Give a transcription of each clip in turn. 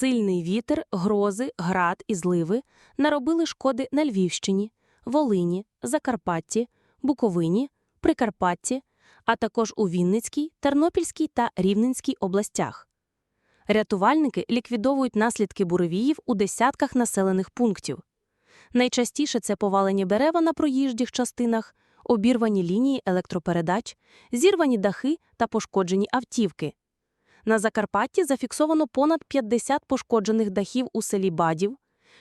Сильний вітер, грози, град і зливи наробили шкоди на Львівщині, Волині, Закарпатті, Буковині, Прикарпатті, а також у Вінницькій, Тернопільській та Рівненській областях. Рятувальники ліквідовують наслідки буревіїв у десятках населених пунктів. Найчастіше це повалені дерева на проїжджих частинах, обірвані лінії електропередач, зірвані дахи та пошкоджені автівки. На Закарпатті зафіксовано понад 50 пошкоджених дахів у селі Бадів,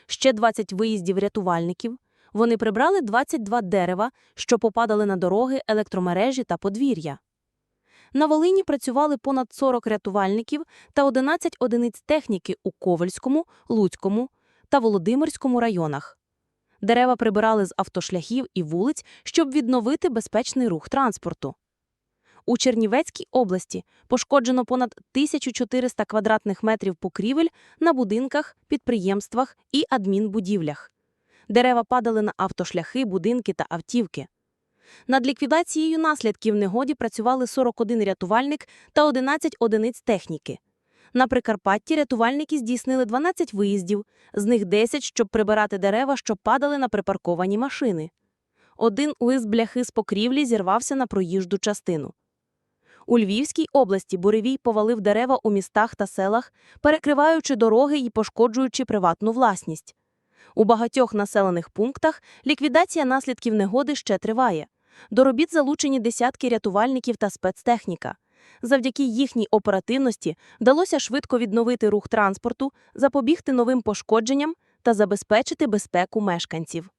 ще 20 виїздів рятувальників. Вони прибрали 22 дерева, що попадали на дороги, електромережі та подвір'я. На Волині працювали понад 40 рятувальників та 11 одиниць техніки у Ковельському, Луцькому та Володимирському районах. Дерева прибирали з автошляхів і вулиць, щоб відновити безпечний рух транспорту. У Чернівецькій області пошкоджено понад 1400 квадратних метрів покрівель на будинках, підприємствах і адмінбудівлях. Дерева падали на автошляхи, будинки та автівки. Над ліквідацією наслідків негоді працювали 41 рятувальник та 11 одиниць техніки. На Прикарпатті рятувальники здійснили 12 виїздів, з них 10, щоб прибирати дерева, що падали на припарковані машини. Один лист бляхи з покрівлі зірвався на проїжджу частину. У Львівській області буревій повалив дерева у містах та селах, перекриваючи дороги і пошкоджуючи приватну власність. У багатьох населених пунктах ліквідація наслідків негоди ще триває. До робіт залучені десятки рятувальників та спецтехніка. Завдяки їхній оперативності вдалося швидко відновити рух транспорту, запобігти новим пошкодженням та забезпечити безпеку мешканців.